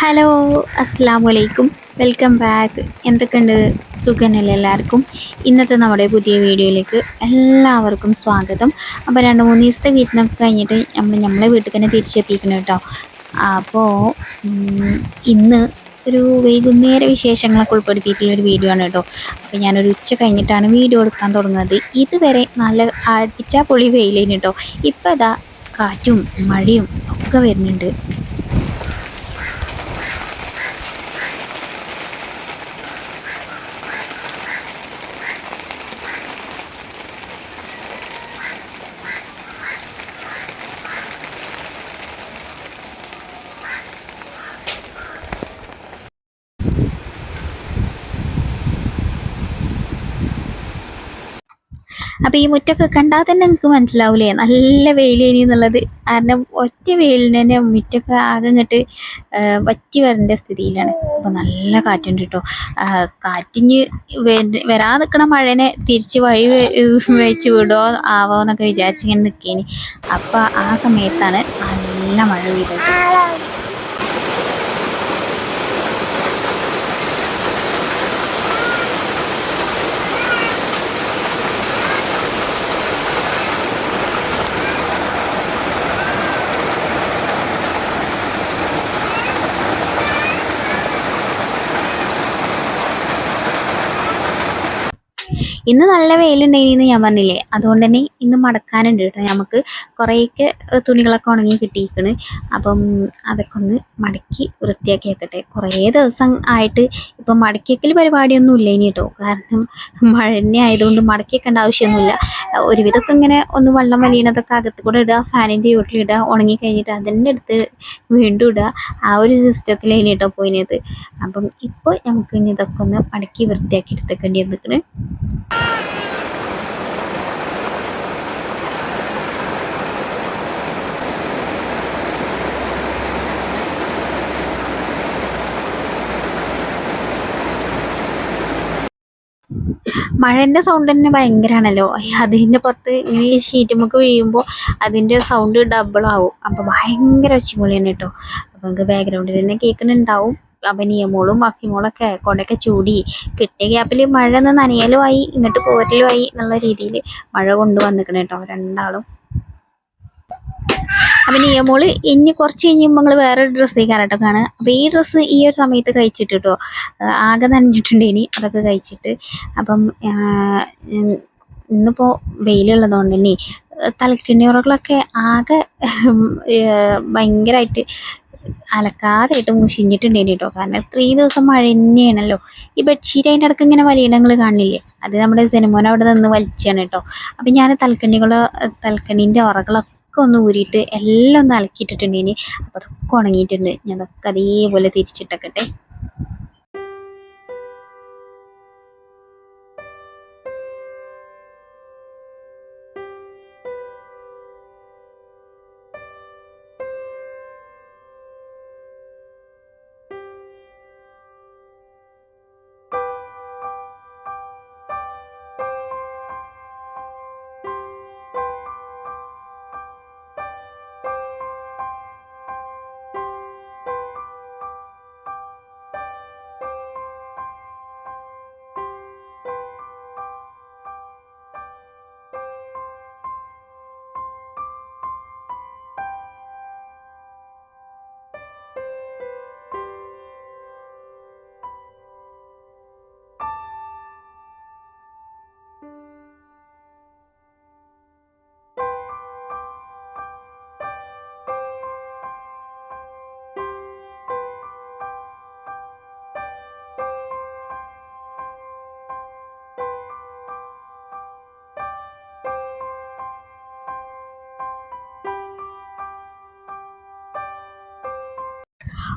Hello അസ്സാം വലൈക്കും welcome back എന്തൊക്കെയുണ്ട്? സുഖനല്ലേ എല്ലാവർക്കും? ഇന്നത്തെ നമ്മുടെ പുതിയ വീഡിയോയിലേക്ക് എല്ലാവർക്കും സ്വാഗതം. അപ്പോൾ രണ്ട് മൂന്ന് ദിവസത്തെ വീട്ടിനൊക്കെ കഴിഞ്ഞിട്ട് നമ്മൾ നമ്മളെ വീട്ടിൽ തന്നെ തിരിച്ചെത്തിക്കണം കേട്ടോ. അപ്പോൾ ഇന്ന് ഒരു വൈകുന്നേര വിശേഷങ്ങളൊക്കെ ഉൾപ്പെടുത്തിയിട്ടുള്ളൊരു വീഡിയോ ആണ് കേട്ടോ. അപ്പോൾ ഞാനൊരു ഉച്ച കഴിഞ്ഞിട്ടാണ് വീഡിയോ എടുക്കാൻ തുടങ്ങുന്നത്. ഇതുവരെ നല്ല അടിച്ചാ പൊളി വെയിലേന് കേട്ടോ. ഇപ്പോൾ അതാ കാറ്റും മഴയും ഒക്കെ വരുന്നുണ്ട്. അപ്പോൾ ഈ മുറ്റൊക്കെ കണ്ടാൽ തന്നെ നിങ്ങൾക്ക് മനസ്സിലാവില്ലേ നല്ല വെയിലേനി എന്നുള്ളത്. കാരണം ഒറ്റ വെയിലിന് തന്നെ മുറ്റൊക്കെ ആകെ ഇങ്ങോട്ട് വറ്റി വരേണ്ട സ്ഥിതിയിലാണ്. അപ്പോൾ നല്ല കാറ്റുണ്ട് കേട്ടോ കാറ്റിഞ്ഞ് വര- വരാൻ നിൽക്കണ മഴനെ തിരിച്ച് വഴി വെച്ച് വിടുമോ ആവോ എന്നൊക്കെ വിചാരിച്ചിങ്ങനെ നിൽക്കേനി അപ്പോൾ ആ സമയത്താണ് നല്ല മഴ പെയ്തത്. ഇന്ന് നല്ല വെയിലുണ്ടായിരുന്നു ഞാൻ പറഞ്ഞില്ലേ? അതുകൊണ്ട് തന്നെ ഇന്ന് മടക്കാനുണ്ട് കേട്ടോ. നമുക്ക് കുറേയൊക്കെ തുണികളൊക്കെ ഉണങ്ങി കിട്ടിയിരിക്കണ്. അപ്പം അതൊക്കെ ഒന്ന് മടക്കി വൃത്തിയാക്കി വെക്കട്ടെ. കുറേ ദിവസം ആയിട്ട് ഇപ്പം മടക്കി വെക്കൽ പരിപാടിയൊന്നും ഇല്ല ഇനി കേട്ടോ. കാരണം മഴ തന്നെ ആയതുകൊണ്ട് മടക്കി വെക്കേണ്ട ആവശ്യമൊന്നുമില്ല. ഒരുവിധമൊക്കെ ഇങ്ങനെ ഒന്ന് വെള്ളം വലിയണതൊക്കെ അകത്ത് കൂടെ ഇടുക ഫാനിന്റെ ചുവട്ടിലിടുക ഉണങ്ങി കഴിഞ്ഞിട്ട് അതിന്റെ അടുത്ത് വീണ്ടും ഇടുക. ആ ഒരു സിസ്റ്റത്തിലേ കേട്ടോ പോയിനത്. അപ്പം ഇപ്പോൾ നമുക്ക് ഇനി ഇതൊക്കെ ഒന്ന് മടക്കി വൃത്തിയാക്കി എടുത്തേക്കേണ്ടി വന്നിക്കണ്. മഴേന്റെ സൗണ്ട് തന്നെ ഭയങ്കരമാണല്ലോ അതിന്റെ പുറത്ത് ഈ നമുക്ക് വീഴുമ്പോൾ അതിന്റെ സൗണ്ട് ഡബിളാവും അപ്പോൾ ഭയങ്കര ഒച്ചമൂളിയാണ് കേട്ടോ. അപ്പോൾ നമുക്ക് ബാക്ക്ഗ്രൗണ്ടിൽ തന്നെ കേൾക്കുന്നുണ്ടാവും അപ്പം നിയമോളും അഫിമോളൊക്കെ കൊണ്ടൊക്കെ ചൂടി കിട്ടിയ ഗ്യാപ്പിൽ മഴ ഒന്ന് നനയലുമായി ഇങ്ങോട്ട് പോരലുമായി എന്നുള്ള രീതിയിൽ മഴ കൊണ്ടുവന്നിക്കണം കേട്ടോ രണ്ടാളും. അപ്പം നിയമോൾ ഇനി കുറച്ച് കഴിയുമ്പോൾ നിങ്ങൾ വേറെ ഡ്രസ്സ് കേട്ടോ കാണുക അപ്പോൾ ഈ ഡ്രസ്സ് ഈ ഒരു സമയത്ത് കഴിച്ചിട്ട് കേട്ടോ ആകെ നനഞ്ഞിട്ടുണ്ട് ഇനി അതൊക്കെ കഴിച്ചിട്ട്. അപ്പം ഇന്നിപ്പോൾ വെയിലുള്ളതുകൊണ്ട് തന്നെ തലക്കിണ്ണിയുറകളൊക്കെ ആകെ ഭയങ്കരമായിട്ട് അലക്കാതായിട്ട് മുഷിഞ്ഞിട്ടുണ്ടേനി കേട്ടോ കാരണം ഇത്രയും ദിവസം മഴ തന്നെയാണല്ലോ. ഈ ബെഡ്ഷീറ്റ് അതിന്റെ ഇടയ്ക്ക് ഇങ്ങനെ വലിയിടങ്ങൾ കാണില്ലേ? അത് നമ്മുടെ സിനിമോൻ അവിടെ നിന്ന് വലിച്ചാണ് കേട്ടോ. അപ്പം ഞാൻ തലക്കണ്ണികൾ തൽക്കണീന്റെ ഉറകളൊക്കെ ഒന്ന് ഊരിയിട്ട് എല്ലാം ഒന്ന് അലക്കിയിട്ടിട്ടുണ്ടേനി അപ്പോൾ അതൊക്കെ ഉണങ്ങിയിട്ടുണ്ട്. ഞാൻ അതൊക്കെ അതേപോലെ തിരിച്ചിട്ടൊക്കെ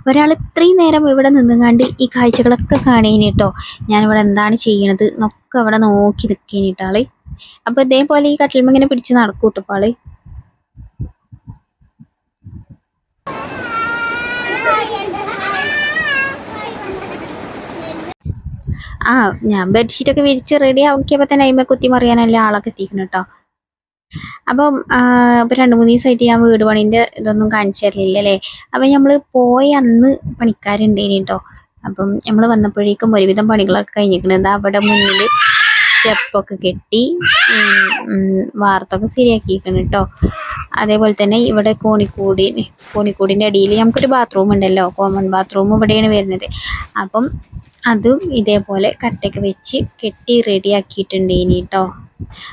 ഒരാൾ ഇത്രയും നേരം ഇവിടെ നിന്നുകാണ്ട് ഈ കാഴ്ചകളൊക്കെ കാണേനി കേട്ടോ ഞാനിവിടെ എന്താണ് ചെയ്യണത് എന്നൊക്കെ അവിടെ നോക്കി നിൽക്കേനിട്ടാൾ അപ്പോൾ ഇതേപോലെ ഈ കട്ടിലുമ്മ ഇങ്ങനെ പിടിച്ച് നടക്കും കേട്ടപ്പാൾ ആ ഞാൻ ബെഡ്ഷീറ്റൊക്കെ വിരിച്ച് റെഡി ആക്കിയപ്പോൾ തന്നെ അതിന്മേൽ കുത്തി മറിയാനല്ല ആളൊക്കെ എത്തിക്കണം കേട്ടോ അപ്പം ഇപ്പം രണ്ട് മൂന്ന് ദിവസമായിട്ട് ഞാൻ വീട് പണീന്റെ ഇതൊന്നും കാണിച്ചു തരലില്ല അല്ലേ? അപ്പം നമ്മൾ പോയ അന്ന് പണിക്കാരുണ്ടേനി കേട്ടോ അപ്പം നമ്മൾ വന്നപ്പോഴേക്കും ഒരുവിധം പണികളൊക്കെ കഴിഞ്ഞിരിക്കുന്നത് അവിടെ മുന്നിൽ സ്റ്റെപ്പൊക്കെ കെട്ടി വാർത്തൊക്കെ ശരിയാക്കിയിരിക്കണം കേട്ടോ അതേപോലെ തന്നെ ഇവിടെ കോണിക്കൂടി കോണിക്കൂടിന്റെ അടിയിൽ നമുക്കൊരു ബാത്റൂം ഉണ്ടല്ലോ കോമൺ ബാത്റൂം ഇവിടെയാണ് വരുന്നത്. അപ്പം അതും ഇതേപോലെ കട്ടയൊക്കെ വെച്ച് കെട്ടി റെഡിയാക്കിയിട്ടുണ്ട് ഇനി കേട്ടോ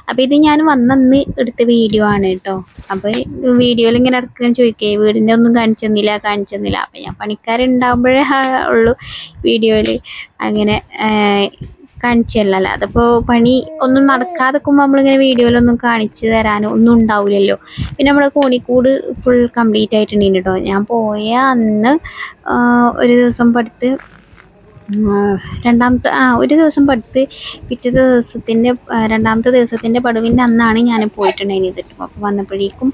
അപ്പം ഇത് ഞാൻ വന്നന്ന് എടുത്ത വീഡിയോ ആണ് കേട്ടോ അപ്പോൾ വീഡിയോയിൽ ഇങ്ങനെ ഇടക്കാൻ ചോദിക്കേ വീടിന്റെ ഒന്നും കാണിച്ചു തന്നില്ല കാണിച്ചു തന്നില്ല. അപ്പം ഞാൻ പണിക്കാരുണ്ടാകുമ്പോഴേ ഉള്ളൂ വീഡിയോയിൽ അങ്ങനെ കാണിച്ചല്ല അതിപ്പോൾ പണി ഒന്നും നടക്കാതെ നിൽക്കുമ്പോൾ നമ്മളിങ്ങനെ വീഡിയോയിലൊന്നും കാണിച്ചു തരാനോ ഒന്നും ഉണ്ടാവില്ലല്ലോ. പിന്നെ നമ്മുടെ കോണിക്കൂട് ഫുൾ കംപ്ലീറ്റ് ആയിട്ടുണ്ട് കേട്ടോ. ഞാൻ പോയ അന്ന് ഒരു ദിവസം പഠിത്ത് രണ്ടാമത്തെ ആ ഒരു ദിവസം പഠിത്ത് പിറ്റേ ദിവസത്തിന്റെ രണ്ടാമത്തെ ദിവസത്തിന്റെ പടുവിന്റെ അന്നാണ് ഞാൻ പോയിട്ടുണ്ടായിരുന്നു കേട്ടോ. അപ്പോൾ വന്നപ്പോഴേക്കും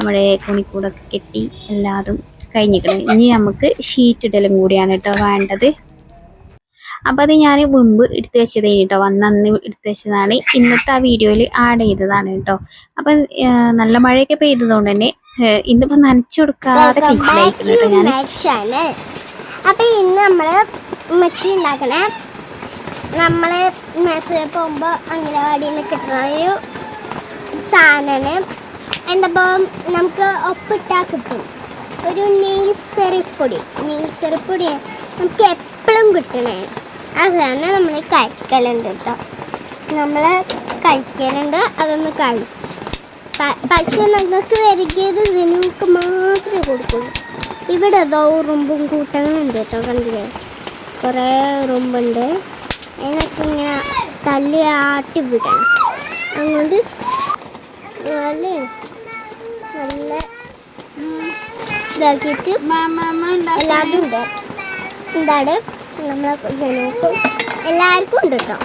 അവിടെ കോണിക്കൂടൊക്കെ കെട്ടി എല്ലാതും കഴിഞ്ഞിട്ടുണ്ട്. ഇനി നമുക്ക് ഷീറ്റ് ഇടലും കൂടിയാണ് കേട്ടോ വേണ്ടത്. അപ്പോൾ അത് ഞാൻ മുമ്പ് എടുത്തു വെച്ചതേ കേട്ടോ. വന്ന അന്ന് എടുത്തു വെച്ചതാണ്. ഇന്നത്തെ ആ വീഡിയോയിൽ ആഡ് ചെയ്തതാണ് കേട്ടോ. അപ്പം നല്ല മഴയൊക്കെ പെയ്തതുകൊണ്ട് തന്നെ ഇന്നിപ്പോൾ നനച്ചു കൊടുക്കാതെ കഴിച്ചിലായിരിക്കണം കേട്ടോ ഞാൻ അപ്പോൾ അപ്പൊ ഇന്ന് നമ്മൾ ഉമ്മച്ചി ഉണ്ടാക്കണ. നമ്മൾ മേച്ചറിൽ പോകുമ്പോ അംഗനവാടിയിൽ നിന്ന് കിട്ടുന്ന ഒരു സാധനമാണ് എന്താ നമുക്ക് ഒപ്പിട്ടാ കിട്ടും. ഒരു നെയ്സറിപ്പൊടി. നെയ്സറിപ്പൊടി നമുക്ക് എപ്പോഴും കിട്ടണേ. അതാണ് നമ്മൾ കഴിക്കലുണ്ട് കേട്ടോ നമ്മൾ കഴിക്കലുണ്ട് അതൊന്ന് കഴിച്ച്. പക്ഷെ നിങ്ങൾക്ക് വരികയത് നിങ്ങൾക്ക് മാത്രമേ കൊടുക്കുള്ളൂ. ഇവിടെ ഏതോ ഉറുമ്പും കൂട്ടങ്ങളുണ്ട് കേട്ടോ കണ്ടില്ലേ? കുറേ ഉറുമ്പുണ്ട്. അതിനൊക്കെ ഇങ്ങനെ തല്ലി ആട്ടി വിടണം. അങ്ങോട്ട് നല്ല നല്ല ഇതാക്കിയിട്ട് എല്ലാതും ഉണ്ട് എന്താണ് നമ്മളെ എല്ലാവർക്കും ഉണ്ട് കേട്ടോ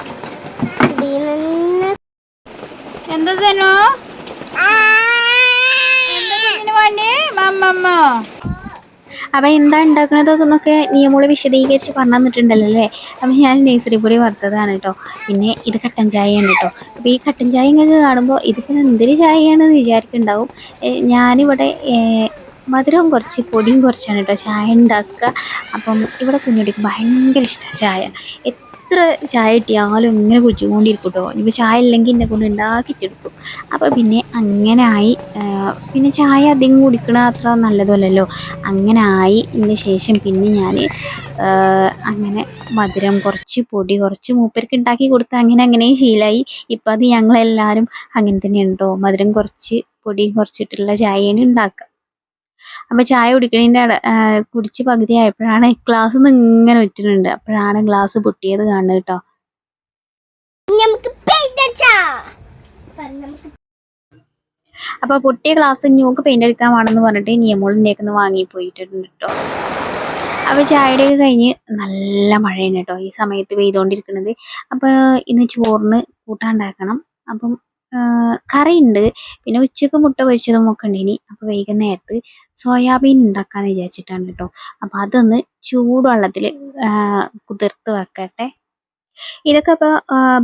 ഇതിൽ നിന്ന് എന്താ ജനോ? അപ്പം എന്താ ഉണ്ടാക്കണത് എന്നൊക്കെ നിയമോൾ വിശദീകരിച്ച് പറഞ്ഞു തന്നിട്ടുണ്ടല്ലോ അല്ലേ? അപ്പം ഞാൻ നേഴ്സറി പൊടി വറുത്തതാണ് കേട്ടോ പിന്നെ ഇത് കട്ടൻ ചായയാണ് കേട്ടോ അപ്പോൾ ഈ കട്ടൻ ചായ ഇങ്ങനെ കാണുമ്പോൾ ഇതിപ്പോൾ എന്തൊരു ചായയാണെന്ന് വിചാരിക്കുന്നുണ്ടാവും. ഞാനിവിടെ മധുരവും കുറച്ച് പൊടിയും കുറച്ചാണ് കേട്ടോ ചായ ഉണ്ടാക്കുക. അപ്പം ഇവിടെ കുഞ്ഞുടിക്ക് ഭയങ്കര ഇഷ്ടമാണ് ചായ. എത്ര ചായ കിട്ടിയാലും ഇങ്ങനെ കുടിച്ചുകൊണ്ടിരിക്കും കേട്ടോ. ഇനിയിപ്പോൾ ചായ ഇല്ലെങ്കിൽ എന്നെ കൊണ്ട് ഉണ്ടാക്കിച്ചെടുക്കും. അപ്പോൾ പിന്നെ അങ്ങനെ ആയി പിന്നെ ചായ അധികം കുടിക്കണ അത്ര നല്ലതല്ലല്ലോ. അങ്ങനെ ആയി ഇതിന് ശേഷം പിന്നെ ഞാൻ അങ്ങനെ മധുരം കുറച്ച് പൊടി കുറച്ച് മൂപ്പർക്ക് ഉണ്ടാക്കി കൊടുത്ത് അങ്ങനെ അങ്ങനെ ശീലമായി ഇപ്പം അത് ഞങ്ങളെല്ലാവരും അങ്ങനെ തന്നെയാണ് കേട്ടോ. മധുരം കുറച്ച് പൊടിയും കുറച്ചിട്ടുള്ള ചായയാണ് ഉണ്ടാക്കുക. അപ്പം ചായ കുടിക്കണതിന്റെ കുടിച്ച് പകുതി ആയപ്പോഴാണ് ഗ്ലാസ് നിന്ന് ഇങ്ങനെ വെച്ചിട്ടുണ്ട് അപ്പോഴാണ് ഗ്ലാസ് പൊട്ടിയത് കാണുന്നത് കേട്ടോ. നമുക്ക് നമുക്ക് അപ്പോൾ പൊട്ടിയ ഗ്ലാസ് ഞങ്ങൾക്ക് പെയിന്റ് അടിക്കാൻ വേണമെന്ന് പറഞ്ഞിട്ട് നിയമോളിന്റെ ഒക്കെ വാങ്ങി പോയിട്ടുണ്ട് കേട്ടോ. അപ്പോൾ ചായയുടെയൊക്കെ കഴിഞ്ഞ് നല്ല മഴയാണ് കേട്ടോ. ഈ സമയത്ത് പെയ്തുകൊണ്ടിരിക്കുന്നത് അപ്പോൾ ഇന്ന് ചോറിന് കൂട്ടാണ്ടാക്കണം അപ്പം കറിയുണ്ട്. പിന്നെ ഉച്ചയ്ക്ക് മുട്ട പൊരിച്ചതും ഒക്കെ ഉണ്ട് ഇനി അപ്പോൾ വൈകുന്നേരത്ത് സോയാബീൻ ഉണ്ടാക്കാന്ന് വിചാരിച്ചിട്ടാണ് കേട്ടോ. അപ്പോൾ അതൊന്ന് ചൂടുവെള്ളത്തിൽ കുതിർത്ത് വെക്കട്ടെ. ഇതൊക്കെ ഇപ്പൊ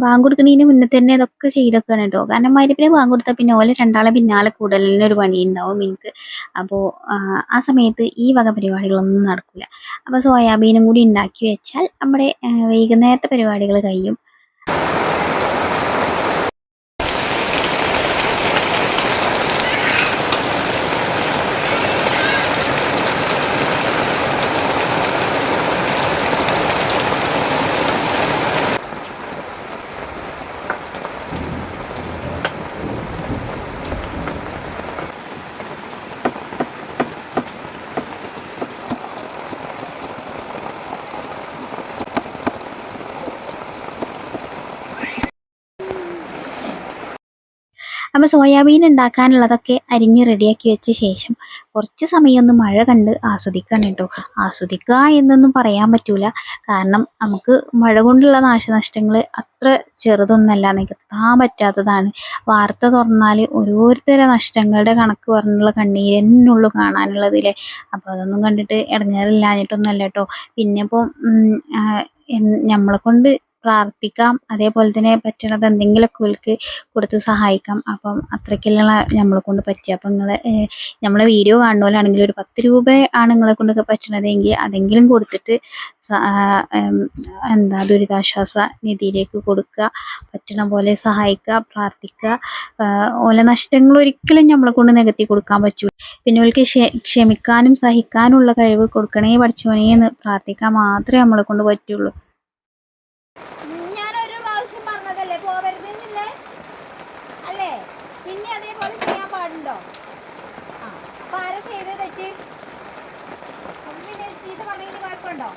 ബാങ്ക് കൊടുക്കുന്നതിന് മുന്നേ തന്നെ ഇതൊക്കെ ചെയ്തൊക്കെയാണ് കേട്ടോ. കാരണം മരുപ്പിനെ ബാങ്ക് കൊടുത്താൽ പിന്നെ ഓല രണ്ടാളെ പിന്നാലെ കൂടുതലിന് ഒരു പണി ഉണ്ടാവും എനിക്ക്. അപ്പോൾ ആ സമയത്ത് ഈ വക പരിപാടികളൊന്നും നടക്കില്ല അപ്പോൾ സോയാബീനും കൂടി ഉണ്ടാക്കി വെച്ചാൽ നമ്മുടെ വൈകുന്നേരത്തെ പരിപാടികൾ കഴിയും. അപ്പോൾ സോയാബീൻ ഉണ്ടാക്കാനുള്ളതൊക്കെ അരിഞ്ഞ് റെഡിയാക്കി വെച്ച ശേഷം കുറച്ച് സമയം ഒന്ന് മഴ കണ്ട് ആസ്വദിക്കണം കേട്ടോ. ആസ്വദിക്കുക എന്നൊന്നും പറയാൻ പറ്റൂല. കാരണം നമുക്ക് മഴ കൊണ്ടുള്ള നാശനഷ്ടങ്ങൾ അത്ര ചെറുതൊന്നല്ല നികത്താൻ പറ്റാത്തതാണ്. വാർത്ത തുറന്നാൽ ഓരോരുത്തര നഷ്ടങ്ങളുടെ കണക്ക് പറഞ്ഞുള്ള കണ്ണീര് കാണാനുള്ളതില്ലേ അപ്പോൾ അതൊന്നും കണ്ടിട്ട് ഇടങ്ങേറില്ലാഞ്ഞിട്ടൊന്നുമല്ല കേട്ടോ. പിന്നെ ഇപ്പോൾ നമ്മളെ കൊണ്ട് പ്രാർത്ഥിക്കാം. അതേപോലെ തന്നെ പറ്റണത് എന്തെങ്കിലുമൊക്കെ ഓൽക്ക് കൊടുത്ത് സഹായിക്കാം. അപ്പം അത്രയ്ക്കുള്ള നമ്മളെ കൊണ്ട് പറ്റുക അപ്പം നിങ്ങൾ നമ്മളെ വീഡിയോ കാണുന്നവരാണെങ്കിൽ ഒരു പത്ത് രൂപ ആണ് നിങ്ങളെ കൊണ്ടൊക്കെ പറ്റണതെങ്കിൽ അതെങ്കിലും കൊടുത്തിട്ട് എന്താ ദുരിതാശ്വാസ നിധിയിലേക്ക് കൊടുക്കുക. പറ്റണ പോലെ സഹായിക്കുക പ്രാർത്ഥിക്കുക. ഓല നഷ്ടങ്ങൾ ഒരിക്കലും നമ്മളെ കൊണ്ട് നികത്തി കൊടുക്കാൻ പറ്റൂ. പിന്നെ ഓൽക്ക് ക്ഷമിക്കാനും സഹിക്കാനുള്ള കഴിവ് കൊടുക്കണേ പഠിച്ചോനേ എന്ന് പ്രാർത്ഥിക്കാൻ മാത്രമേ നമ്മളെ കൊണ്ട് പറ്റുള്ളൂ ഞാൻ ഒരു പ്രാവശ്യം പറഞ്ഞതല്ലേ പോവരുത് എന്നില്ലേ അല്ലേ പിന്നെ അതേപോലെ ചെയ്യാൻ പാടുണ്ടോ ആ അപ്പൊ ആരാ ചെയ്തത് തെറ്റ് അപ്പൊ പിന്നെ ചീത്ത പറഞ്ഞതിന് കുഴപ്പമുണ്ടോ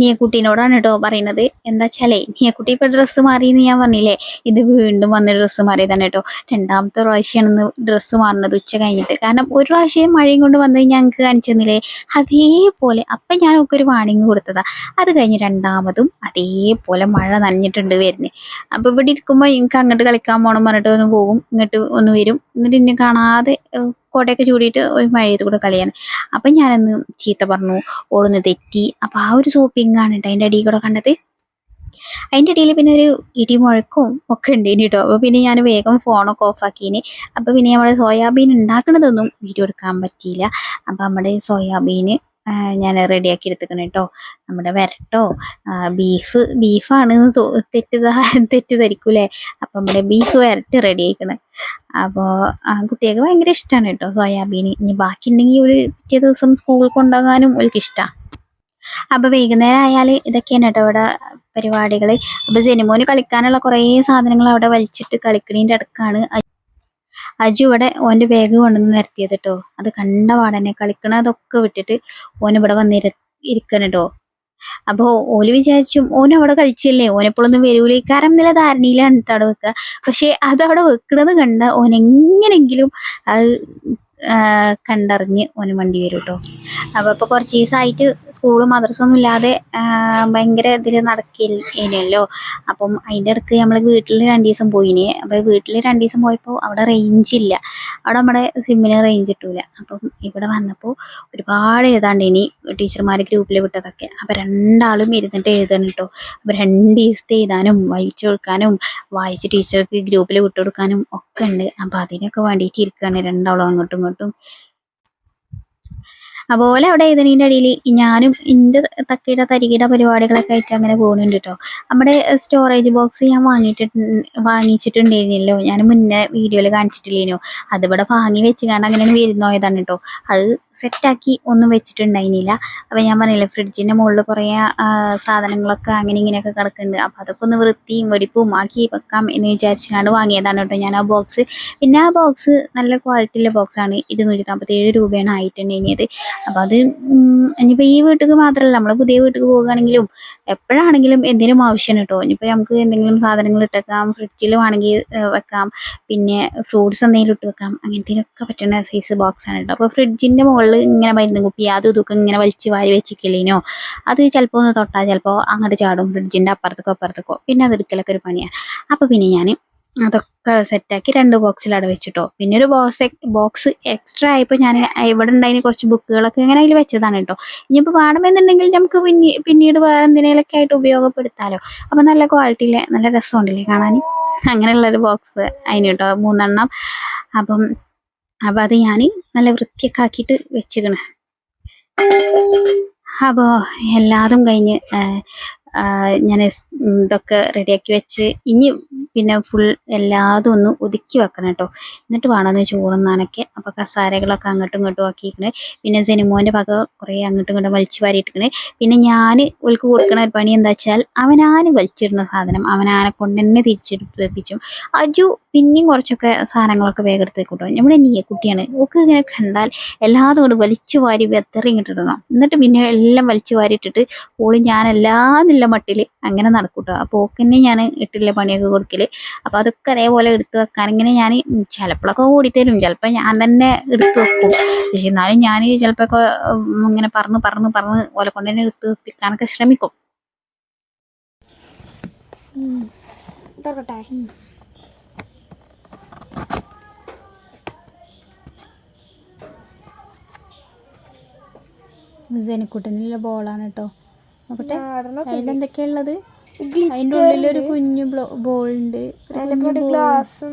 നീയക്കുട്ടീനോടാണ് കേട്ടോ പറയുന്നത്. എന്താ വെച്ചാലേ കുട്ടി ഇപ്പൊ ഡ്രസ്സ് മാറിയെന്ന് ഞാൻ പറഞ്ഞില്ലേ? ഇത് വീണ്ടും വന്ന ഡ്രസ്സ് മാറിയതാണ് കേട്ടോ രണ്ടാമത്തെ പ്രാവശ്യമാണ് ഡ്രസ്സ് മാറുന്നത് ഉച്ച കഴിഞ്ഞിട്ട്. കാരണം ഒരു പ്രാവശ്യം മഴയും കൊണ്ട് വന്നത് ഞങ്ങൾക്ക് കാണിച്ചു തന്നില്ലേ? അതേപോലെ അപ്പം ഞാൻ ഒക്കെ ഒരു വാണിംഗ് കൊടുത്തതാ. അത് കഴിഞ്ഞ് രണ്ടാമതും അതേപോലെ മഴ നനഞ്ഞിട്ടുണ്ട് വരുന്നത് അപ്പൊ ഇവിടെ ഇരിക്കുമ്പോൾ എനിക്ക് അങ്ങോട്ട് കളിക്കാൻ പോകണം പറഞ്ഞിട്ട് ഒന്ന് പോകും ഇങ്ങോട്ട് ഒന്ന് വരും. എന്നിട്ട് ഇന്നെ കാണാതെ ഏഹ്, കൊടയൊക്കെ ചൂടിയിട്ട് ഒരു മഴയത്ത് കൂടെ കളിയാണ്. അപ്പം ഞാനന്ന് ചീത്ത പറഞ്ഞു ഓളൊന്ന് തെറ്റി. അപ്പം ആ ഒരു സോപ്പിങ്ങാണ് കേട്ടോ അതിന്റെ അടിയിൽ കൂടെ കണ്ടത്. അതിന്റെ ഇടയിൽ പിന്നെ ഒരു ഇടി ഇടിമുഴക്കവും ഒക്കെ ഉണ്ടേനി കേട്ടോ അപ്പോൾ പിന്നെ ഞാൻ വേഗം ഫോണൊക്കെ ഓഫാക്കീന് അപ്പോൾ പിന്നെ നമ്മുടെ സോയാബീൻ ഉണ്ടാക്കണതൊന്നും വീഡിയോ എടുക്കാൻ പറ്റിയില്ല. അപ്പോൾ നമ്മുടെ സോയാബീന് ഞാൻ റെഡിയാക്കി എടുത്തിക്കണം കേട്ടോ നമ്മുടെ വരട്ടോ. ബീഫ് ബീഫാണ് തെറ്റിദ്ധ തെറ്റിദ്ധരിക്കൂലേ? അപ്പം നമ്മുടെ ബീഫ് വരട്ട് റെഡി ആയിക്കണേ. അപ്പോൾ ആ കുട്ടികൾക്ക് ഭയങ്കര ഇഷ്ടമാണ് കേട്ടോ സോയാബീൻ ഇനി ബാക്കി ഉണ്ടെങ്കിൽ ഒരു പിറ്റേ ദിവസം സ്കൂളിൽ കൊണ്ടുപോകാനും അവർക്ക് ഇഷ്ടമാണ് അപ്പോൾ വൈകുന്നേരം ആയാൽ ഇതൊക്കെയാണ് കേട്ടോ ഇവിടെ പരിപാടികൾ അപ്പൊ ജനിമോന് കളിക്കാനുള്ള കുറേ സാധനങ്ങൾ അവിടെ വലിച്ചിട്ട് കളിക്കണീന്റെ അടുക്കാണ്. അജു ഇവിടെ ഓന്റെ ബാഗ് കൊണ്ടുവന്ന് നിരത്തിയത് കേട്ടോ അത് കണ്ട പാടനെ കളിക്കണതൊക്കെ വിട്ടിട്ട് ഓൻ ഇവിടെ വന്നിര ഇരിക്കണം കേട്ടോ അപ്പൊ ഓൽ വിചാരിച്ചും ഓൻ അവിടെ കളിച്ചില്ലേ? ഓനെപ്പോഴൊന്നും വരൂലേ? കാരണം എന്നുള്ള ധാരണയിലാണ് കേട്ടോ അവിടെ വെക്കുക പക്ഷെ അതവിടെ വെക്കണത് കണ്ട ഓൻ എങ്ങനെങ്കിലും അത് കണ്ടറിഞ്ഞ് ഓന് വണ്ടി വരും കേട്ടോ അപ്പൊ ഇപ്പൊ കുറച്ച് ദിവസമായിട്ട് സ്കൂൾ മദ്രസ ഒന്നും ഇല്ലാതെ ഭയങ്കര ഇതിൽ നടക്കില്ലല്ലോ അപ്പം അതിന്റെ ഇടയ്ക്ക് നമ്മൾ വീട്ടിൽ രണ്ടു ദിവസം പോയിന്. അപ്പൊ വീട്ടിൽ രണ്ടു ദിവസം പോയപ്പോ അവിടെ റേഞ്ച് ഇല്ല. അവിടെ നമ്മുടെ സിമ്മിന് റേഞ്ച് കിട്ടൂല. അപ്പം ഇവിടെ വന്നപ്പോൾ ഒരുപാട് എഴുതാണ്ട് ഇനി ടീച്ചർമാർ ഗ്രൂപ്പിൽ വിട്ടതൊക്കെ. അപ്പൊ രണ്ടാളും ഇരുന്നിട്ട് എഴുതണം കേട്ടോ അപ്പൊ രണ്ട് ദിവസത്തെ എഴുതാനും വായിച്ചു കൊടുക്കാനും വായിച്ച് ടീച്ചർക്ക് ഗ്രൂപ്പിൽ വിട്ടുകൊടുക്കാനും ഒക്കെ ഉണ്ട് അപ്പൊ അതിനൊക്കെ വേണ്ടിയിട്ട് ഇരിക്കുകയാണ് രണ്ടാളും അങ്ങോട്ടും ഇങ്ങോട്ടും. അതുപോലെ അവിടെ ഏതിനീന്റെ അടിയിൽ ഞാനും എന്റെ തക്കയുടെ തരികിട പരിപാടികളൊക്കെ ആയിട്ട് അങ്ങനെ പോകുന്നുണ്ട് കേട്ടോ നമ്മുടെ സ്റ്റോറേജ് ബോക്സ് ഞാൻ വാങ്ങിയിട്ട് വാങ്ങിച്ചിട്ടുണ്ടായിരുന്നല്ലോ. ഞാൻ മുന്നേ വീഡിയോയിൽ കാണിച്ചിട്ടില്ലേനോ? അതിവിടെ വാങ്ങി വെച്ച് കാണാൻ അങ്ങനെയാണ് വരുന്നോയതാണ് കേട്ടോ അത് സെറ്റാക്കി ഒന്നും വെച്ചിട്ടുണ്ടായിരുന്നില്ല. അപ്പം ഞാൻ പറഞ്ഞില്ലേ ഫ്രിഡ്ജിന്റെ മുകളിൽ കുറേ സാധനങ്ങളൊക്കെ അങ്ങനെ ഇങ്ങനെയൊക്കെ കിടക്കുന്നുണ്ട്. അപ്പം അതൊക്കെ ഒന്ന് വൃത്തിയും വെടിപ്പും ആക്കി വെക്കാം എന്ന് വിചാരിച്ചുകൊണ്ട് വാങ്ങിയതാണ് കേട്ടോ ഞാൻ ആ ബോക്സ് പിന്നെ ആ ബോക്സ് നല്ല ക്വാളിറ്റിയുള്ള ബോക്സാണ് ഇരുന്നൂറ്റി നാൽപ്പത്തി ഏഴ് രൂപയാണ് ആയിട്ടുണ്ടായിരുന്നത്. അപ്പം അത് ഇനിയിപ്പോൾ ഈ വീട്ടിൽ മാത്രമല്ല നമ്മൾ പുതിയ വീട്ടിൽ പോകുകയാണെങ്കിലും എപ്പോഴാണെങ്കിലും എന്തിനും ആവശ്യമാണ് കേട്ടോ ഇനിയിപ്പോൾ നമുക്ക് എന്തെങ്കിലും സാധനങ്ങൾ ഇട്ടേക്കാം ഫ്രിഡ്ജിൽ വേണമെങ്കിൽ വെക്കാം പിന്നെ ഫ്രൂട്ട്സ് എന്തെങ്കിലും ഇട്ട് വെക്കാം അങ്ങനത്തേനൊക്കെ പറ്റുന്ന സൈസ് ബോക്സ് ആണ് കേട്ടോ അപ്പോൾ ഫ്രിഡ്ജിന്റെ മുകളിൽ ഇങ്ങനെ മരുന്ന് കുപ്പി അതും ഇതൊക്കെ ഇങ്ങനെ വലിച്ച് വാരി വെച്ചിക്കില്ലേനോ? അത് ചിലപ്പോൾ ഒന്ന് തൊട്ടാൽ ചിലപ്പോൾ അങ്ങോട്ട് ചാടും ഫ്രിഡ്ജിന്റെ അപ്പുറത്തേക്കോ അപ്പുറത്തേക്കോ. പിന്നെ അത് എടുക്കലൊക്കെ ഒരു പണിയാണ് അപ്പോൾ പിന്നെ ഞാൻ അതൊക്കെ സെറ്റാക്കി രണ്ട് ബോക്സിൽ അവിടെ വെച്ചിട്ടോ. പിന്നെ ഒരു ബോക്സ് ബോക്സ് എക്സ്ട്രാ ആയപ്പോൾ ഞാൻ ഇവിടെ ഉണ്ടായിരുന്ന കുറച്ച് ബുക്കുകളൊക്കെ ഇങ്ങനെ അതിൽ വെച്ചതാണ് കേട്ടോ. ഇനിയിപ്പോൾ വേണമെന്നുണ്ടെങ്കിൽ നമുക്ക് പിന്നെ പിന്നീട് വേറെ എന്തിനേലൊക്കെ ആയിട്ട് ഉപയോഗപ്പെടുത്താലോ. അപ്പം നല്ല ക്വാളിറ്റിയിലെ നല്ല രസമുണ്ടല്ലേ കാണാൻ അങ്ങനെയുള്ളൊരു ബോക്സ് അതിന് കേട്ടോ മൂന്നെണ്ണം. അപ്പം അപ്പം അത് ഞാൻ നല്ല വൃത്തിയൊക്കെ ആക്കിയിട്ട് വെച്ചിക്കണ് അപ്പോൾ എല്ലാതും കഴിഞ്ഞ് ഞാൻ ഇതൊക്കെ റെഡിയാക്കി വെച്ച് ഇനി പിന്നെ ഫുൾ എല്ലാതും ഒന്ന് ഒതുക്കി വെക്കണം കേട്ടോ എന്നിട്ട് വേണം ഒന്ന് ചോറുന്നാനൊക്കെ അപ്പോൾ കസാരകളൊക്കെ അങ്ങോട്ടും ഇങ്ങോട്ടും ആക്കിയിരിക്കണേ പിന്നെ ജനുമോന്റെ പക കുറേ അങ്ങോട്ടും ഇങ്ങോട്ടും വലിച്ചു വാരിയിട്ടിരിക്കണേ പിന്നെ ഞാൻ ഉൽക്ക് കൊടുക്കണ ഒരു പണി എന്താ വെച്ചാൽ അവനാന് വലിച്ചിടുന്ന സാധനം അവനാനെ കൊണ്ട് തന്നെ തിരിച്ചെടുപ്പിച്ചും. അജു പിന്നെയും കുറച്ചൊക്കെ സാധനങ്ങളൊക്കെ വേഗം എടുത്ത് കൂട്ടോ നമ്മുടെ നീയ കുട്ടിയാണ് ഒക്കെ ഇങ്ങനെ കണ്ടാൽ എല്ലാതും കൊണ്ട് വലിച്ചു വാരി വെത്തറി എന്നിട്ട് പിന്നെ എല്ലാം വലിച്ചു വാരിയിട്ടിട്ട് ഓൾ ഞാൻ എല്ലാ നില്ല മട്ടിൽ അങ്ങനെ നടക്കൂട്ടോ. അപ്പോൾ ഓക്കെന്നെ ഞാൻ ഇട്ടില്ല പണിയൊക്കെ കൊടുക്കൽ അപ്പോൾ അതൊക്കെ അതേപോലെ എടുത്തു വെക്കാൻ. ഇങ്ങനെ ഞാൻ ചിലപ്പോഴൊക്കെ ഓടിത്തരും ചിലപ്പോൾ ഞാൻ തന്നെ എടുത്തു വെക്കും. പക്ഷെ എന്നാലും ഞാൻ ചിലപ്പോൾ ഇങ്ങനെ പറഞ്ഞ് പറഞ്ഞ് പറഞ്ഞ് ഓലെ കൊണ്ട് തന്നെ എടുത്ത് വെപ്പിക്കാനൊക്കെ ശ്രമിക്കും. തുറക്കട്ടെ ജനക്കുട്ടനുള്ള ബോളാണ് കേട്ടോ നോക്കട്ടെ അതിലെന്തൊക്കെയാ ഉള്ളത്? അതിന്റെ ഉള്ളിലൊരു കുഞ്ഞു ബോൾ. ഉണ്ട് ഗ്ലാസ്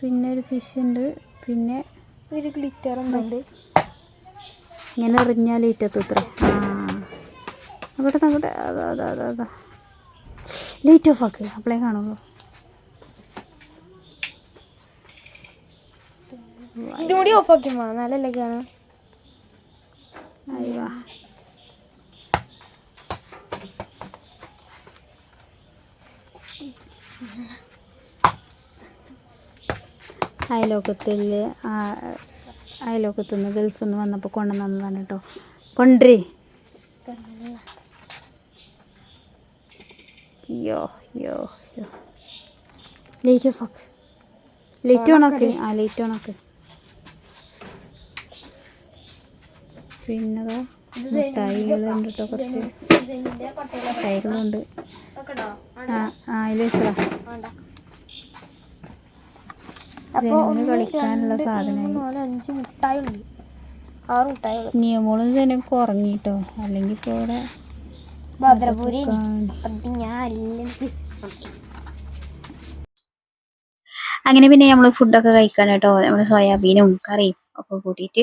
പിന്നെ ഒരു ഫിഷ് ഉണ്ട്. പിന്നെ ഒരു ഗ്ലിറ്റർ ഉണ്ട്. ഇങ്ങനെ എറിഞ്ഞാൽ ഇറ്റത്തത്ര ആ അവിടെ നമ്മുടെ അതാ അതാ അതാ അതാ ലൈറ്റ് ഓഫ് ആക്ക് അപ്പോഴേ കാണുള്ളൂ. ഇതും കൂടി ഓഫ് ആക്കി മാ നല്ലല്ലേ കാണാൻ അയ്യോ അയലോക്കത്തിൽ അയലോക്കത്തു നിന്ന് ഗൾഫിൽ നിന്ന് വന്നപ്പോൾ കൊണ്ടുവന്നതാണ് കേട്ടോ. കൊണ്ടേ യോ യോ യോ ലൈറ്റ് ഓഫ് ആക്ക് ലൈറ്റ് ഓൺ ആക്ക് ആ ലൈറ്റ് ഓൺ ആക്ക് പിന്നെ മിഠായികളുണ്ട് കേട്ടോ കുറച്ച്. മിഠായികളുണ്ട്. ആ ആ അതിൽ വെച്ചതാ. ജനങ്ങൾ കളിക്കാനുള്ള സാധനമായി നാല് അഞ്ച് മുട്ടായി ഉണ്ട് ആറ് മുട്ടായി നിയമോളും ജനക്ക് ഉറങ്ങിട്ടോ? അല്ലെങ്കിൽ ഇപ്പോൾ ഇവിടെ ഭദ്രപൂരി. അത് ഞാൻ എല്ലാം അങ്ങനെ പിന്നെ നമ്മൾ ഫുഡൊക്കെ കഴിക്കാൻ കേട്ടോ. നമ്മൾ സോയാബീനും കറിയും ഒക്കെ കൂട്ടിയിട്ട്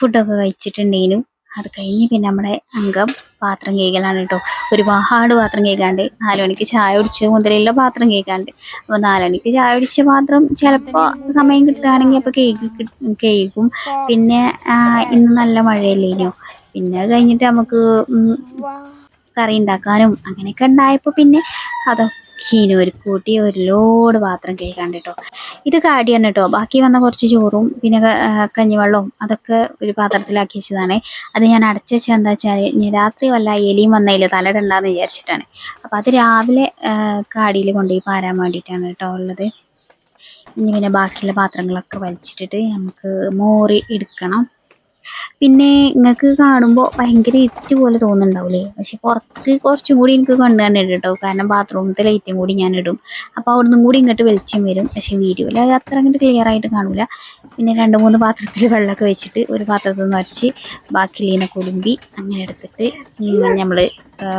ഫുഡൊക്കെ കഴിച്ചിട്ടുണ്ടെങ്കിലും അത് കഴിഞ്ഞ് പിന്നെ നമ്മുടെ അംഗം പാത്രം കേൾക്കലാണ് കേട്ടോ ഒരുപാട് പാത്രം കേൾക്കാണ്ട് നാലുമണിക്ക് ചായ കുടിച്ച മുതലുള്ള പാത്രം കേൾക്കാണ്ട് അപ്പോൾ നാലുമണിക്ക് ചായ കുടിച്ച പാത്രം ചിലപ്പോൾ സമയം കിട്ടുകയാണെങ്കിൽ അപ്പോൾ കേക്ക് കേൾക്കും പിന്നെ ഇന്ന് നല്ല മഴയല്ലേനോ? പിന്നെ കഴിഞ്ഞിട്ട് നമുക്ക് കറി ഉണ്ടാക്കാനും അങ്ങനെയൊക്കെ ഉണ്ടായപ്പോൾ പിന്നെ അതൊക്കെ ഒരു കൂട്ടി ഒരു ലോഡ് പാത്രം കേൾക്കാണ്ട് കേട്ടോ. ഇത് കാടിയാണ് കേട്ടോ. ബാക്കി വന്ന കുറച്ച് ചോറും പിന്നെ കഞ്ഞിവെള്ളവും അതൊക്കെ ഒരു പാത്രത്തിലാക്കി വെച്ചതാണ്. അത് ഞാൻ അടച്ചു വെച്ചാൽ എന്താ വെച്ചാൽ രാത്രി വല്ല എലിയും വന്നതിൽ തലയിടണ്ടെന്ന് വിചാരിച്ചിട്ടാണ്. അപ്പോൾ അത് രാവിലെ കാടിയിൽ കൊണ്ടുപോയി പാരാൻ വേണ്ടിയിട്ടാണ് കേട്ടോ ഉള്ളത്. ഇനി പിന്നെ ബാക്കിയുള്ള പാത്രങ്ങളൊക്കെ വലിച്ചിട്ടിട്ട് നമുക്ക് മോറി എടുക്കണം. പിന്നെ നിങ്ങൾക്ക് കാണുമ്പോൾ ഭയങ്കര ഇരുട്ട് പോലെ തോന്നുന്നുണ്ടാവില്ലേ പക്ഷെ പുറത്ത് കുറച്ചും കൂടി എനിക്ക് കണ്ടു കണ്ടിട്ട് കേട്ടോ കാരണം ബാത്റൂമിലത്തെ ലൈറ്റും കൂടി ഞാൻ ഇടും. അപ്പോൾ അവിടെ നിന്നും കൂടി ഇങ്ങോട്ട് വെളിച്ചം വരും. പക്ഷെ വീഡിയോയിൽ അത് അത്ര അങ്ങോട്ട് ക്ലിയർ ആയിട്ട് കാണില്ല പിന്നെ രണ്ട് മൂന്ന് പാത്രത്തിൽ വെള്ളമൊക്കെ വെച്ചിട്ട് ഒരു പാത്രത്തിൽ നിന്ന് ബാക്കി ലീന കുലുമ്പി അങ്ങനെ എടുത്തിട്ട് നമ്മൾ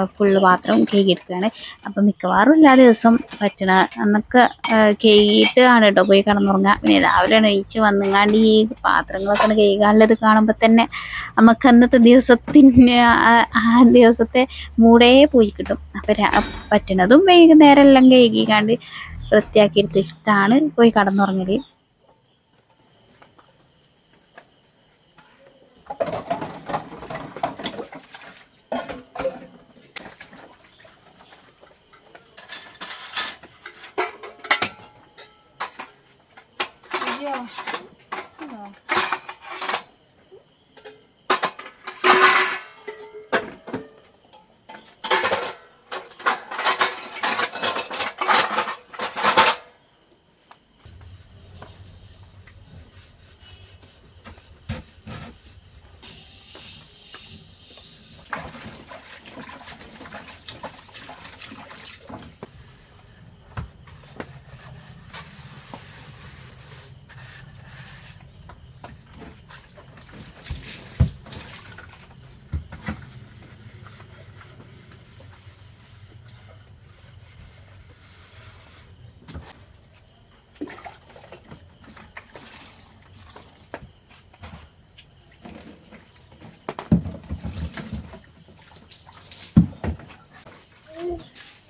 ഫുള്ള് പാത്രം കേക്ക് എടുക്കുകയാണ്. അപ്പം മിക്കവാറും എല്ലാ ദിവസം പറ്റണ അന്നൊക്കെ കേക്കിയിട്ട് ആണ് കേട്ടോ പോയി കിടന്നുറങ്ങുക. പിന്നെ രാവിലെ എണീച്ച് വന്നുങ്ങാണ്ട് ഈ പാത്രങ്ങളൊക്കെ കേൾക്കാനുള്ളത് കാണുമ്പോൾ തന്നെ നമുക്ക് അന്നത്തെ ദിവസത്തിന് ആ- ദിവസത്തെ മൂടേ പോയി കിട്ടും. അപ്പം പറ്റണതും വൈകുന്നേരം എല്ലാം കേൾക്കിക്കാണ്ട് വൃത്തിയാക്കി പോയി ഇഷ്ടമാണ് പോയി കടന്നുറങ്ങൽ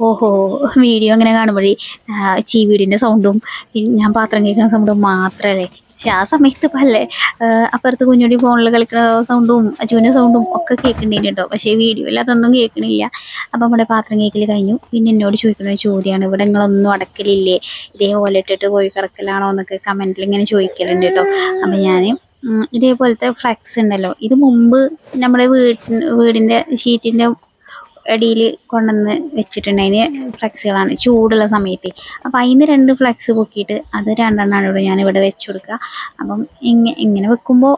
ഓഹോ വീഡിയോ ഇങ്ങനെ കാണുമ്പോഴേ ചീവീടിന്റെ സൗണ്ടും ഞാൻ പാത്രം കേൾക്കുന്ന സൗണ്ടും മാത്രമല്ലേ പക്ഷെ ആ സമയത്ത് പല അപ്പുറത്ത് കുഞ്ഞുടി ഫോണിൽ കളിക്കുന്ന സൗണ്ടും അജുവിന്റെ സൗണ്ടും ഒക്കെ കേൾക്കണ്ടേന് കേട്ടോ പക്ഷേ വീഡിയോയിൽ അതൊന്നും കേൾക്കണില്ല. അപ്പം നമ്മുടെ പാത്രം കേൾക്കൽ കഴിഞ്ഞു. പിന്നെ എന്നോട് ചോദിക്കുന്ന ഒരു ചോദ്യമാണ് ഇവിടെ നിങ്ങളൊന്നും അടക്കലില്ലേ? ഇതേപോലെ ഇട്ടിട്ട് പോയി കിടക്കലാണോ? എന്നൊക്കെ കമന്റിൽ ഇങ്ങനെ ചോദിക്കലുണ്ട് കേട്ടോ. അപ്പം ഞാൻ ഇതേപോലത്തെ ഫ്ലക്സ് ഉണ്ടല്ലോ ഇത് മുമ്പ് നമ്മുടെ വീട്ടിന്റെ വീടിന്റെ ഷീറ്റിന്റെ അടിയിൽ കൊണ്ടുവന്ന് വെച്ചിട്ടുണ്ടതിന് ഫ്ലക്സുകളാണ്. ചൂടുള്ള സമയത്ത്. അപ്പോൾ അതിന് രണ്ട് ഫ്ലക്സ് പൊക്കിയിട്ട് അത് രണ്ടെണ്ണമാണ് ഇവിടെ ഞാനിവിടെ വെച്ച് കൊടുക്കുക. അപ്പം ഇങ്ങനെ ഇങ്ങനെ വെക്കുമ്പോൾ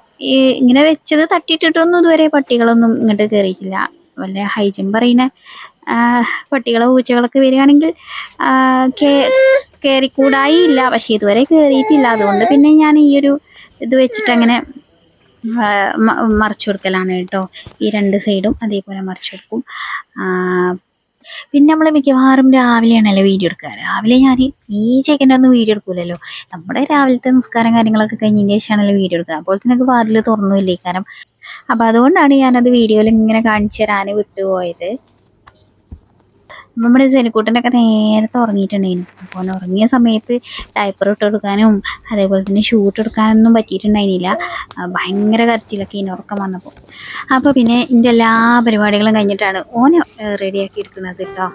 ഇങ്ങനെ വെച്ചത് തട്ടിയിട്ടിട്ടൊന്നും ഇതുവരെ പട്ടികളൊന്നും ഇങ്ങോട്ട് കയറിയിട്ടില്ല. വല്ല ഹൈജീൻ പറയുന്ന പട്ടികളെ പൂച്ചകളൊക്കെ വരികയാണെങ്കിൽ ആ, കയറിക്കൂടായി ഇല്ല പക്ഷേ ഇതുവരെ കയറിയിട്ടില്ല അതുകൊണ്ട് പിന്നെ ഞാൻ ഈ ഒരു ഇത് വെച്ചിട്ട് അങ്ങനെ മറിച്ച് കൊടുക്കലാണ് കേട്ടോ. ഈ രണ്ട് സൈഡും അതേപോലെ മറിച്ച് കൊടുക്കും. പിന്നെ നമ്മൾ മിക്കവാറും രാവിലെയാണല്ലോ വീഡിയോ എടുക്കുക. രാവിലെ ഞാൻ ഈ ചെക്കന്റെ ഒന്നും വീഡിയോ എടുക്കൂലല്ലോ. നമ്മുടെ രാവിലത്തെ നിസ്കാരം കാര്യങ്ങളൊക്കെ കഴിഞ്ഞതിന് ശേഷമാണല്ലോ വീഡിയോ എടുക്കുക. അപ്പോൾ തന്നെ വാതിൽ തുറന്നുമില്ലേ? കാരണം അപ്പോൾ അതുകൊണ്ടാണ് ഞാനത് വീഡിയോയിൽ ഇങ്ങനെ കാണിച്ചു തരാൻ വിട്ടുപോയത്. നമ്മുടെ ജനിക്കൂട്ടന്റെ ഒക്കെ നേരത്തെ ഉറങ്ങിയിട്ടുണ്ടായിരുന്നു. അപ്പോൾ ഉറങ്ങിയ സമയത്ത് ഡയപ്പർ ഇട്ട് കൊടുക്കാനും അതേപോലെ തന്നെ ഷൂട്ട് എടുക്കാനൊന്നും പറ്റിയിട്ടുണ്ടായിരുന്നില്ല. ഭയങ്കര കരച്ചിലൊക്കെ ഇനി ഉറക്കം വന്നപ്പോൾ അപ്പോൾ പിന്നെ ഇതിന്റെ എല്ലാ പരിപാടികളും കഴിഞ്ഞിട്ടാണ് ഓനെ റെഡിയാക്കി എടുക്കുന്നത് കേട്ടോ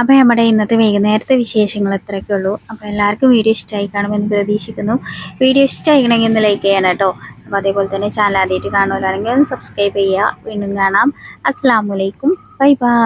അപ്പോൾ നമ്മുടെ ഇന്നത്തെ വൈകുന്നേരത്തെ വിശേഷങ്ങൾ ഇത്രയൊക്കെ ഉള്ളൂ. അപ്പോൾ എല്ലാവർക്കും വീഡിയോ ഇഷ്ടമായി കാണുമെന്ന് പ്രതീക്ഷിക്കുന്നു. വീഡിയോ ഇഷ്ടമായിക്കണമെങ്കിൽ ഒന്ന് ലൈക്ക് ചെയ്യണം കേട്ടോ. അപ്പോൾ അതേപോലെ തന്നെ ചാനൽ ആദ്യമായിട്ട് കാണുന്നവരാണെങ്കിൽ ഒന്ന് സബ്സ്ക്രൈബ് ചെയ്യുക. വീണ്ടും കാണാം. അസ്സാം വലൈക്കും ബൈ ബൈ.